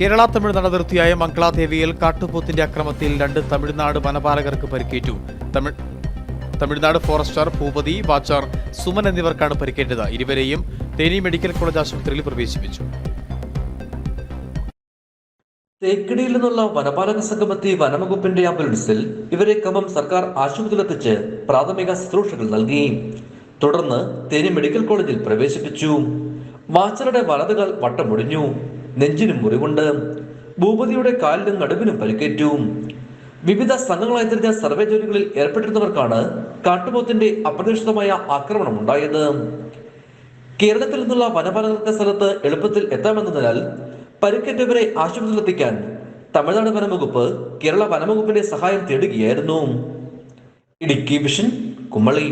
കേരള തമിഴ്നാട് അതിർത്തിയായ മംഗളാദേവിയിൽ കാട്ടുപോത്തിന്റെ അക്രമത്തിൽ രണ്ട് തമിഴ്നാട് വനപാലകർക്ക് പരിക്കേറ്റു. തമിഴ് തമിഴ്നാട് ഫോറസ്റ്റർ ഭൂപതി വാച്ചാർ സുമൻ എന്നിവർക്കാണ് പരിക്കേറ്റത്. ഇരുവരെയും തേനി മെഡിക്കൽ കോളേജ് ആശുപത്രിയിൽ പ്രവേശിപ്പിച്ചു. തേക്കടിയിൽ നിന്നുള്ള വനപാലക സംഘമെത്തി വനവകുപ്പിന്റെ ആംബുലൻസിൽ ഇവരെ ക്രമം സർക്കാർ ആശുപത്രിയിലെത്തിച്ച് പ്രാഥമിക ശുശ്രൂഷകൾ നൽകി. തുടർന്ന് തേനി മെഡിക്കൽ കോളേജിൽ പ്രവേശിപ്പിച്ചു. വാച്ചറുടെ വലതുകൾ വട്ടമൊടിഞ്ഞു നെഞ്ചിനും മുറിവുണ്ട്. ഭൂപതിയുടെ കാലിനും നടുവിനും പരിക്കേറ്റു. വിവിധ സംഘങ്ങളായി തിരിഞ്ഞ സർവേ ജോലികളിൽ ഏർപ്പെട്ടിരുന്നവർക്കാണ് കാട്ടുപോത്തിന്റെ അപ്രതീക്ഷിതമായ ആക്രമണം ഉണ്ടായത്. കേരളത്തിൽ നിന്നുള്ള വനപാലകത്തെ സ്ഥലത്ത് എളുപ്പത്തിൽ എത്താമെന്നതിനാൽ പരിക്കേറ്റവരെ ആശുപത്രിയിലെത്തിക്കാൻ തമിഴ്നാട് വനംവകുപ്പ് കേരള വനംവകുപ്പിന്റെ സഹായം തേടുകയായിരുന്നു. ഇടുക്കി വിഷൻ കുമളി.